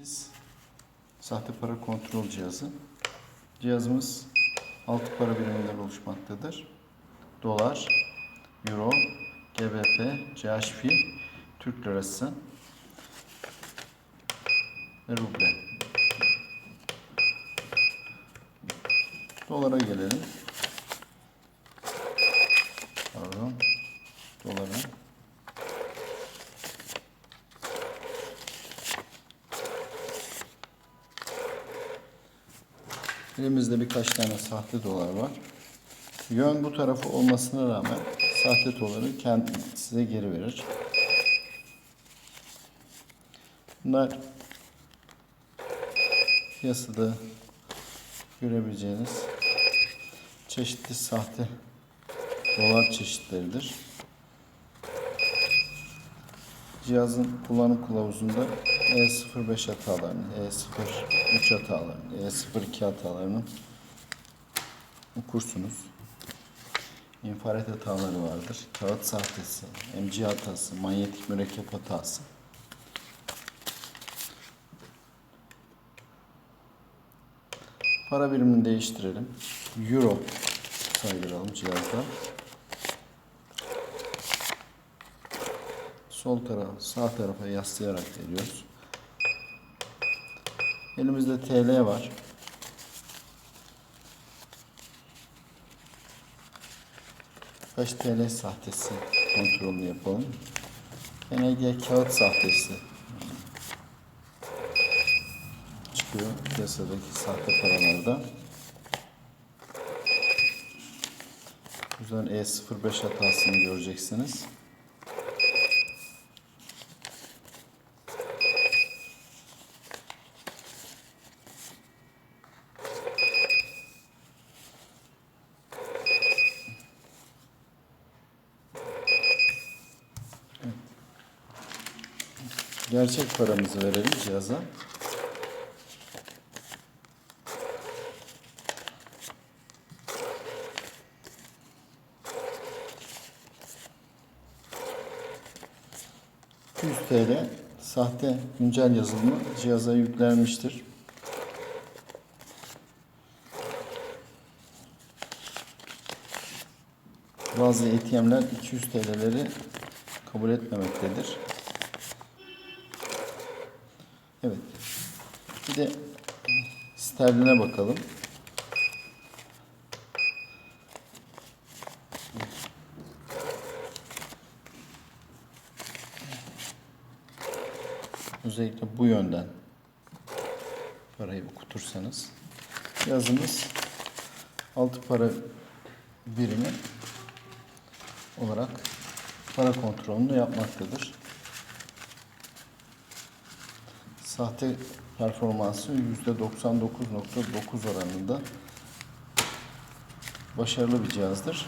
Biz sahte para kontrol cihazı. Cihazımız 6 para biriminden oluşmaktadır. Dolar, Euro, GBP, CHF, Türk Lirası ve ruble. Dolara gelelim. Pardon. Dolara. Elimizde birkaç tane sahte dolar var. Yön bu tarafı olmasına rağmen sahte doları kendi size geri verir. Bunlar piyasada görebileceğiniz çeşitli sahte dolar çeşitleridir. Cihazın kullanım kılavuzunda E05 hatalarını, E03 hatalarını, E02 hatalarını okursunuz. İnfaret hataları vardır. Kağıt sahtesi, MC hatası, manyetik mürekkep hatası. Para birimini değiştirelim. Euro saydıralım cihazda. Sol taraf, sağ tarafa yaslayarak veriyoruz. Elimizde TL var. Kaç TL sahtesi kontrolünü yapalım. NG kağıt sahtesi çıkıyor piyasadaki sahte paralarda. Yüzden E05 hatasını göreceksiniz. Gerçek paramızı verelim cihaza. ...100 TL sahte güncel yazılımı cihaza yüklenmiştir. Bazı ATM'ler 200 TL'leri kabul etmemektedir. Evet. Bir de sterline bakalım. Özellikle bu yönden parayı okutursanız yazımız altı para birimi olarak para kontrolünü yapmaktadır. Sahte performansı %99.9 oranında başarılı bir cihazdır.